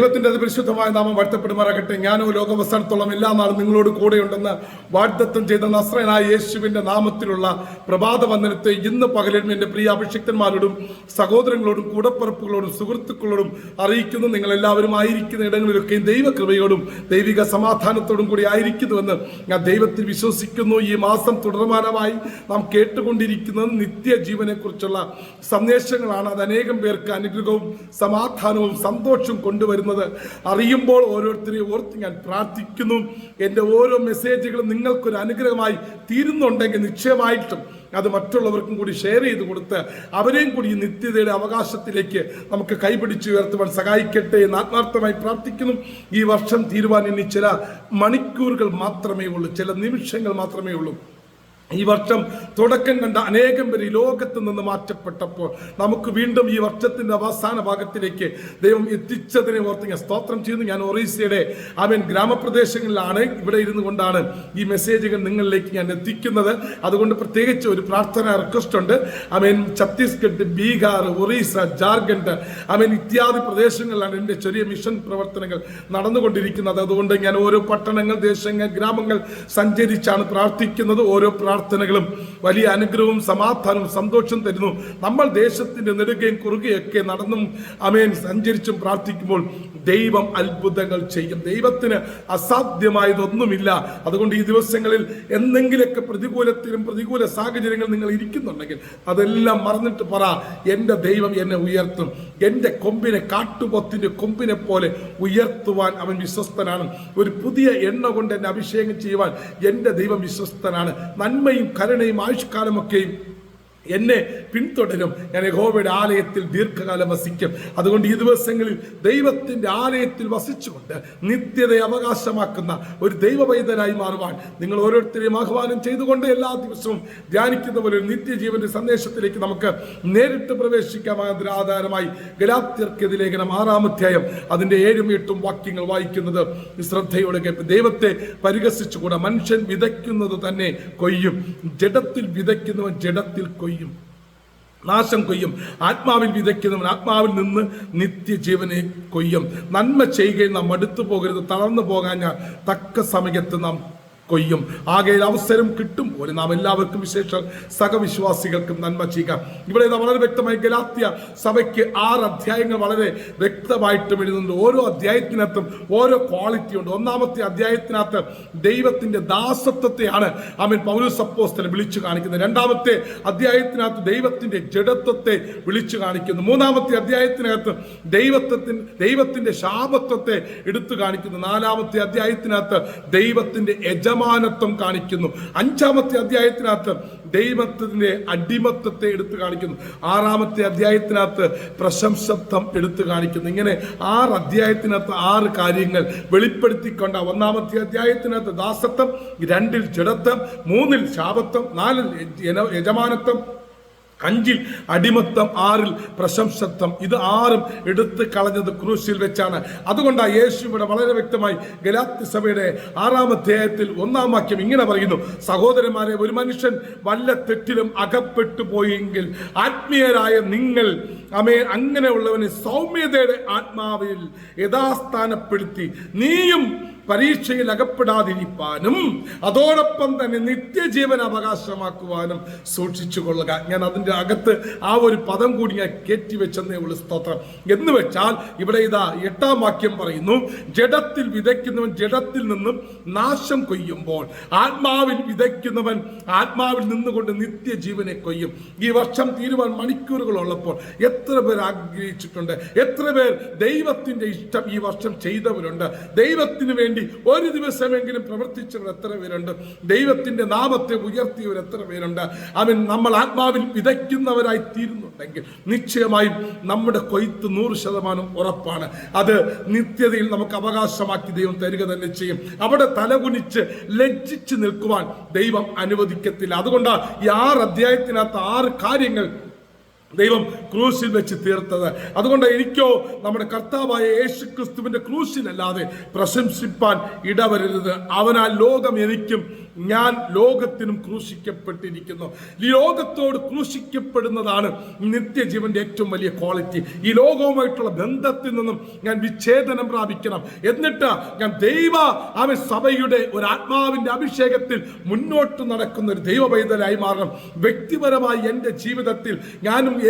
ദൈവത്തിന്റെ അതിപരിശുദ്ധമായ നാമം വാഴ്ത്തപ്പെടുമാറാകട്ടെ. ഞാനോ ലോകവസാനത്തോളം എല്ലാ നാളും നിങ്ങളോട് കൂടെയുണ്ടെന്ന് വാഗ്ദത്തം ചെയ്ത നസ്രനായ യേശുവിന്റെ നാമത്തിലുള്ള പ്രഭാത വന്ദനത്തെ ഇന്ന് പകലും എന്റെ പ്രിയ അഭിഷിക്തന്മാരോടും സഹോദരങ്ങളോടും കൂടപ്പറപ്പുകളോടും സുഹൃത്തുക്കളോടും അറിയിക്കുന്നു. നിങ്ങൾ എല്ലാവരും ആയിരിക്കുന്ന ഇടങ്ങളിലൊക്കെയും ദൈവകൃപയോടും ദൈവിക സമാധാനത്തോടും കൂടി ആയിരിക്കുന്നുവെന്ന് ഞാൻ ദൈവത്തിൽ വിശ്വസിക്കുന്നു. ഈ മാസം തുടർമാനമായി നാം കേട്ടുകൊണ്ടിരിക്കുന്നത് നിത്യജീവനെക്കുറിച്ചുള്ള സന്ദേശങ്ങളാണ്. അത് അനേകം പേർക്ക് അനുഗ്രഹവും സമാധാനവും സന്തോഷവും കൊണ്ടുവരുന്നത് അറിയുമ്പോൾ ഓരോരുത്തരെയും ഓർത്ത് ഞാൻ പ്രാർത്ഥിക്കുന്നു. എന്റെ ഓരോ മെസ്സേജുകളും നിങ്ങൾക്കൊരു അനുഗ്രഹമായി തീരുന്നുണ്ടെങ്കിൽ നിശ്ചയമായിട്ടും അത് മറ്റുള്ളവർക്കും കൂടി ഷെയർ ചെയ്ത് കൊടുത്ത് അവരെയും കൂടി ഈ നിത്യതയുടെ അവകാശത്തിലേക്ക് നമുക്ക് കൈപിടിച്ച് ഉയർത്തുവാൻ സഹായിക്കട്ടെ എന്ന് ആത്മാർത്ഥമായി പ്രാർത്ഥിക്കുന്നു. ഈ വർഷം തീരുവാൻ ഇനി ചില മണിക്കൂറുകൾ മാത്രമേ ഉള്ളൂ. ചില നിമിഷങ്ങൾ മാത്രമേ ഉള്ളൂ. ഈ വർഷം തുടക്കം കണ്ട അനേകം പേര് ലോകത്ത് നിന്ന് മാറ്റപ്പെട്ടപ്പോൾ നമുക്ക് വീണ്ടും ഈ വർഷത്തിന്റെ അവസാന ഭാഗത്തിലേക്ക് ദൈവം എത്തിച്ചതിനെ ഓർത്ത് ഞാൻ സ്തോത്രം ചെയ്യുന്നു. ഞാൻ ഒറീസയുടെ അവൻ ഗ്രാമപ്രദേശങ്ങളിലാണ് ഇവിടെ ഇരുന്നു കൊണ്ടാണ് ഈ മെസ്സേജുകൾ നിങ്ങളിലേക്ക് ഞാൻ എത്തിക്കുന്നത്. അതുകൊണ്ട് പ്രത്യേകിച്ച് ഒരു പ്രാർത്ഥന റിക്വസ്റ്റ് ഉണ്ട്. അവൻ ഛത്തീസ്ഗഡ് ബീഹാർ ഒറീസ ജാർഖണ്ഡ് അവൻ ഇത്യാദി പ്രദേശങ്ങളിലാണ് എന്റെ ചെറിയ മിഷൻ പ്രവർത്തനങ്ങൾ നടന്നുകൊണ്ടിരിക്കുന്നത്. അതുകൊണ്ട് ഞാൻ ഓരോ പട്ടണങ്ങൾ ദേശങ്ങൾ ഗ്രാമങ്ങൾ സഞ്ചരിച്ചാണ് പ്രാർത്ഥിക്കുന്നത്. ഓരോ പ്രാർത്ഥനകളും വലിയ അനുഗ്രഹവും സമാധാനവും സന്തോഷം തരുന്നു. നമ്മൾ ദേശത്തിന്റെ നെടുകയും കുറുകയൊക്കെ നടന്നും അമേൻ സഞ്ചരിച്ചും പ്രാർത്ഥിക്കുമ്പോൾ ദൈവം അത്ഭുതങ്ങൾ ചെയ്യും. ദൈവത്തിന് അസാധ്യമായതൊന്നുമില്ല. അതുകൊണ്ട് ഈ ദിവസങ്ങളിൽ എന്തെങ്കിലുമൊക്കെ പ്രതികൂലത്തിലും പ്രതികൂല സാഹചര്യങ്ങൾ നിങ്ങൾ ഇരിക്കുന്നുണ്ടെങ്കിൽ അതെല്ലാം മറന്നിട്ട് പറ. എന്റെ ദൈവം എന്നെ ഉയർത്തും. എന്റെ കൊമ്പിനെ കാട്ടുപോത്തിന്റെ കൊമ്പിനെ പോലെ ഉയർത്തുവാൻ അവൻ വിശ്വസ്തനാണ്. ഒരു പുതിയ എണ്ണ കൊണ്ട് എന്നെ അഭിഷേകം ചെയ്യുവാൻ എന്റെ ദൈവം വിശ്വസ്തനാണ്. നന്മയും കരുണയും ആയുഷ്കാലമൊക്കെയും എന്നെ പിന്തുടരും. ഞാൻ യഹോവയുടെ ആലയത്തിൽ ദീർഘകാലം വസിക്കും. അതുകൊണ്ട് ഈ ദിവസങ്ങളിൽ ദൈവത്തിന്റെ ആലയത്തിൽ വസിച്ചുകൊണ്ട് നിത്യതയെ അവകാശമാക്കുന്ന ഒരു ദൈവവൈദ്യനായി മാറുവാൻ നിങ്ങൾ ഓരോരുത്തരെയും ആഹ്വാനം ചെയ്തുകൊണ്ട് എല്ലാ ദിവസവും ധ്യാനിക്കുന്ന പോലെ ഒരു നിത്യജീവന്റെ സന്ദേശത്തിലേക്ക് നമുക്ക് നേരിട്ട് പ്രവേശിക്കാം. ആധാരമായി ഗലാത്യർക്കെതി ലേഖനം ആറാമധ്യായം അതിന്റെ ഏഴും എട്ടും വാക്യങ്ങൾ വായിക്കുന്നത് ശ്രദ്ധയോടെ കേൾപ്പ് ദൈവത്തെ പരിഹസിച്ചുകൂടാ. മനുഷ്യൻ വിതയ്ക്കുന്നത് തന്നെ കൊയ്യും. ജഡത്തിൽ വിതയ്ക്കുന്നവൻ ജഡത്തിൽ കൊയ്യും. നാശം കൊയ്യും. ആത്മാവിൽ വിതയ്ക്കുന്നവൻ ആത്മാവിൽ നിന്ന് നിത്യജീവനെ കൊയ്യും. നന്മ ചെയ്യുകയും നാം മടുത്തു പോകരുത് തളർന്നു പോകാൻ തക്ക സമയത്ത് നാം കൊയ്യും. ആകെ അവസരം കിട്ടും. ഒരു നാം എല്ലാവർക്കും വിശേഷം സഹവിശ്വാസികൾക്കും നന്മ ചെയ്യുക. ഇവിടെ വളരെ വ്യക്തമായി ഗലാത്യ സഭയ്ക്ക് ആറ് അധ്യായങ്ങൾ വളരെ വ്യക്തമായിട്ടും എഴുതുന്നുണ്ട്. ഓരോ അധ്യായത്തിനകത്തും ഓരോ ക്വാളിറ്റി ഉണ്ട്. ഒന്നാമത്തെ അധ്യായത്തിനകത്ത് ദൈവത്തിന്റെ ദാസത്വത്തെയാണ് പൗരസ് അപ്പോസ്തലൻ വിളിച്ചു കാണിക്കുന്നത്. രണ്ടാമത്തെ അധ്യായത്തിനകത്ത് ദൈവത്തിന്റെ ജഡത്വത്തെ വിളിച്ചു കാണിക്കുന്നു. മൂന്നാമത്തെ അധ്യായത്തിനകത്ത് ദൈവത്വത്തിന് ദൈവത്തിന്റെ ശാപത്വത്തെ എടുത്തു കാണിക്കുന്നു. നാലാമത്തെ അധ്യായത്തിനകത്ത് ദൈവത്തിന്റെ യജമാനത്വം കാണിക്കുന്നു. അഞ്ചാമത്തെ അധ്യായത്തിനകത്ത് ദൈവത്തിന്റെ അടിമത്വത്തെ എടുത്തു കാണിക്കുന്നു. ആറാമത്തെ അധ്യായത്തിനകത്ത് പ്രശംസത്വം എടുത്തു കാണിക്കുന്നു. ഇങ്ങനെ ആറ് അധ്യായത്തിനകത്ത് ആറ് കാര്യങ്ങൾ വെളിപ്പെടുത്തിക്കൊണ്ട ഒന്നാമത്തെ അധ്യായത്തിനകത്ത് ദാസത്വം രണ്ടിൽ ജഡത്വം മൂന്നിൽ ശാപത്വം നാലിൽ യജ- യജമാനത്വം അഞ്ചിൽ അടിമത്തം ആറിൽ പ്രശംസത്വം. ഇത് ആറും എടുത്ത് കളഞ്ഞത് ക്രൂശിൽ വെച്ചാണ്. അതുകൊണ്ടാണ് യേശു ഇവിടെ വളരെ വ്യക്തമായി ഗലാത്തി സഭയുടെ ആറാം അധ്യായത്തിൽ ഒന്നാം വാക്യം ഇങ്ങനെ പറയുന്നു. സഹോദരന്മാരെ ഒരു മനുഷ്യൻ വല്ല തെറ്റിലും അകപ്പെട്ടു പോയെങ്കിൽ ആത്മീയരായ നിങ്ങൾ അമേ അങ്ങനെയുള്ളവനെ സൗമ്യതയുടെ ആത്മാവിൽ യഥാസ്ഥാനപ്പെടുത്തി നീയും പരീക്ഷയിൽ അകപ്പെടാതിരിക്കാനും അതോടൊപ്പം തന്നെ നിത്യജീവൻ അവകാശമാക്കുവാനും സൂക്ഷിച്ചു കൊള്ളുക. ഞാൻ അതിന്റെ അകത്ത് ആ ഒരു പദം കൂടി ഞാൻ കയറ്റിവെച്ചെന്നേ ഉള്ളു സ്തോത്രം. എന്ന് വെച്ചാൽ ഇവിടെ ഇതാ എട്ടാം വാക്യം പറയുന്നു ജഡത്തിൽ വിതയ്ക്കുന്നവൻ ജഡത്തിൽ നിന്നും നാശം കൊയ്യുമ്പോൾ ആത്മാവിൽ വിതയ്ക്കുന്നവൻ ആത്മാവിൽ നിന്നുകൊണ്ട് നിത്യജീവനെ കൊയ്യും. ഈ വർഷം തീരുവാൻ മണിക്കൂറുകളുള്ളപ്പോൾ എത്ര പേർ ആഗ്രഹിച്ചിട്ടുണ്ട്? എത്ര പേർ ദൈവത്തിന്റെ ഇഷ്ടം ഈ വർഷം ചെയ്തവരുണ്ട്? ദൈവത്തിന് വേണ്ടി ഒരു ദിവസമെങ്കിലും പ്രവർത്തിച്ചവർ എത്ര പേരുണ്ട്? ദൈവത്തിന്റെ നാമത്തെ ഉയർത്തിയവർ എത്ര പേരുണ്ട്? അവൻ നമ്മൾ ആത്മാവിൽ വിതയ്ക്കുന്നവരായി തീരുന്നുണ്ടെങ്കിൽ നിശ്ചയമായും നമ്മുടെ കൊയ്ത്ത് നൂറ് ശതമാനം ഉറപ്പാണ്. അത് നിത്യതയിൽ നമുക്ക് അവകാശമാക്കി ദൈവം തരിക തന്നെ ചെയ്യും. അവിടെ തലകുനിച്ച് ലജ്ജിച്ച് നിൽക്കുവാൻ ദൈവം അനുവദിക്കത്തില്ല. അതുകൊണ്ടാണ് ഈ ആറ് അധ്യായത്തിനകത്ത് ആറ് കാര്യങ്ങൾ ദൈവം ക്രൂശിൽ വെച്ച് തീർത്തത്. അതുകൊണ്ട് എനിക്കോ നമ്മുടെ കർത്താവായ യേശു ക്രിസ്തുവിന്റെ ക്രൂശിലല്ലാതെ പ്രശംസിപ്പാൻ ഇടവരരുത്. അവനാൽ ലോകം എനിക്കും ഞാൻ ലോകത്തിനും ക്രൂശിക്കപ്പെട്ടിരിക്കുന്നു. ഈ ലോകത്തോട് ക്രൂശിക്കപ്പെടുന്നതാണ് നിത്യജീവന്റെ ഏറ്റവും വലിയ ക്വാളിറ്റി. ഈ ലോകവുമായിട്ടുള്ള ബന്ധത്തിൽ നിന്നും ഞാൻ വിച്ഛേദനം പ്രാപിക്കണം. എന്നിട്ട് ഞാൻ ദൈവ ആമ സഭയുടെ ഒരു ആത്മാവിന്റെ അഭിഷേകത്തിൽ മുന്നോട്ട് നടക്കുന്ന ഒരു ദൈവ പൈതലായി മാറണം. വ്യക്തിപരമായി എന്റെ ജീവിതത്തിൽ ഞാനും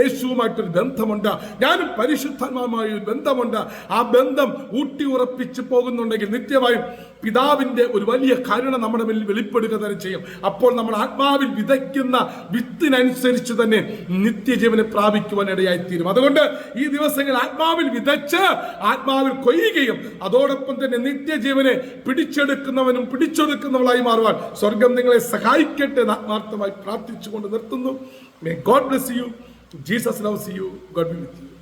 യേശുവുമായിട്ടൊരു ബന്ധമുണ്ട്. ഞാനും പരിശുദ്ധമായ ഒരു ബന്ധമുണ്ട്. ആ ബന്ധം ഊട്ടി ഉറപ്പിച്ചു പോകുന്നുണ്ടെങ്കിൽ നിത്യമായും പിതാവിന്റെ ഒരു വലിയ കരുണ നമ്മുടെ മേൽ വെളിപ്പെടുക തന്നെ ചെയ്യും. അപ്പോൾ നമ്മൾ ആത്മാവിൽ വിതയ്ക്കുന്ന വിത്തിനനുസരിച്ച് തന്നെ നിത്യജീവനെ പ്രാപിക്കുവാൻ ഇടയായിത്തീരും. അതുകൊണ്ട് ഈ ദിവസങ്ങൾ ആത്മാവിൽ വിതച്ച് ആത്മാവിൽ കൊയ്യുകയും അതോടൊപ്പം തന്നെ നിത്യജീവനെ പിടിച്ചെടുക്കുന്നവനും പിടിച്ചെടുക്കുന്നവളായി മാറുവാൻ സ്വർഗം നിങ്ങളെ സഹായിക്കട്ടെ എന്ന് ആത്മാർത്ഥമായി പ്രാർത്ഥിച്ചുകൊണ്ട് നിർത്തുന്നു. May God bless you Jesus loves you God be with you